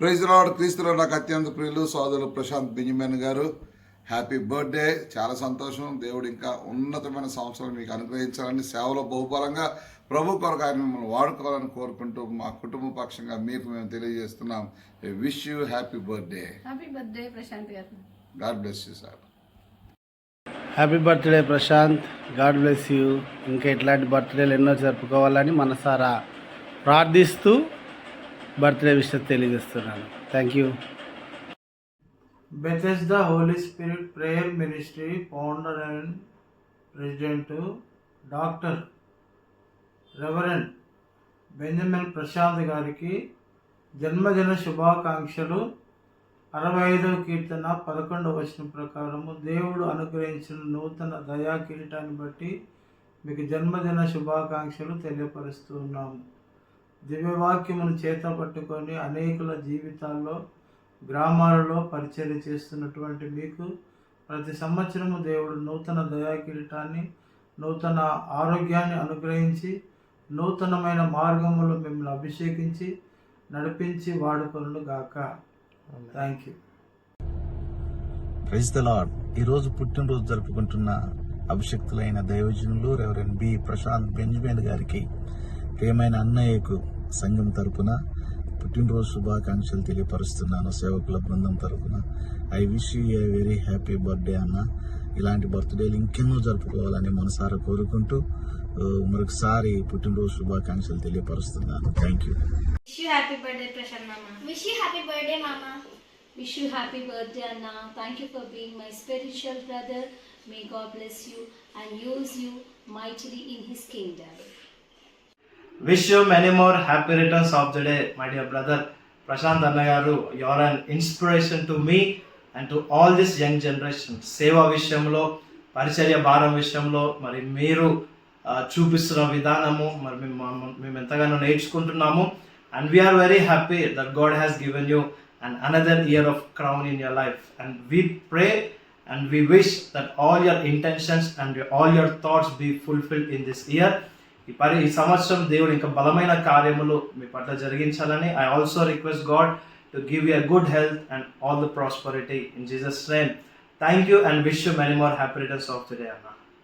Praise lord క్రీస్తులో నాకు అత్యంత ప్రియులు సోదరులు ప్రశాంత్ బెంజమిన్ గారు. Happy birthday. చాలా సంతోషం. దేవుడు ఇంకా ఉన్నతమైన సంవత్సరం మీకు అనుగ్రహించాలని సేవలో బహుబలంగా ప్రభు కొరకు ఆయన మిమ్మల్ని వాడుకోవాలని కోరుకుంటూ మా కుటుంబ పక్షంగా మీకు మేము తెలియజేస్తున్నాం. Wish you happy birthday happy birthday Prashanth గారు. God bless you sir happy birthday Prashanth. God bless you ఇంకా ఇట్లాంటి బర్త్డేలు ఎన్నో జరుపుకోవాలని మనసారా ప్రార్థిస్తూ బర్త్డే విషయం తెలియజేస్తున్నాను. Thank you బెథెస్ the holy spirit prayer ministry founder and president doctor reverend Benjamin Prashanth గారికి జన్మదిన శుభాకాంక్షలు. అరవై ఐదవ కీర్తన పదకొండవ వచనం ప్రకారము దేవుడు అనుగ్రహించిన నూతన దయా కిరీటాన్ని బట్టి మీకు జన్మదిన శుభాకాంక్షలు తెలియపరుస్తున్నాము దివ్యవాక్యమును చేత పట్టుకొని అనేకుల జీవితాల్లో గ్రామాలలో పరిచర్య చేస్తున్నటువంటి మీకు ప్రతి సంవత్సరము దేవుడు నూతన దయా కిరీటాన్ని నూతన ఆరోగ్యాన్ని అనుగ్రహించి నూతనమైన మార్గములో మిమ్మల్ని అభిషేకించి నడిపించి వాడుకొను గాక. Thank you praise the Lord ఈరోజు పుట్టినరోజు జరుపుకుంటున్న అభిషక్తులైన దైవజనులు రెవరెండ్ బి ప్రశాంత్ బెంజమిన్ గారికి ప్రియమైన అన్నయ్యకు సంఘం తరఫున పుట్టినరోజు శుభాకాంక్షలు తెలియపరుస్తున్నాను. సేవకుల బృందం తరఫున I wish you a very happy birthday అన్న. ఇలాంటి బర్త్డేలు ఇంకెన్నో జరుపుకోవాలని మనసారా కోరుకుంటూ మరొకసారి పుట్టినరోజు శుభాకాంక్షలు తెలియపరుస్తున్నాను. Thank you wish you happy birthday అన్న thank you for being my spiritual brother may God bless you and use you mightily in his kingdom wish you many more happy returns of the day my dear brother Prashanth అన్న గారు you are an inspiration to me and to all this young generation సేవ విషయంలో పరిచర్య భారం విషయంలో మరి మీరు చూపిస్తున్న విధానము మరి మేము ఎంతగానో నేర్చుకుంటున్నాము. And we are very happy that God has given you and another year of crown in your life and we pray and we wish that all your intentions and all your thoughts be fulfilled in this year ఈ పరి ఈ సంవత్సరం దేవుడు ఇంకా బలమైన కార్యములు మీ పట్ల జరిగించాలని I also request God to give you good health and all the prosperity in Jesus name thank you and wish you many more happy returns of today అన్నా అన్న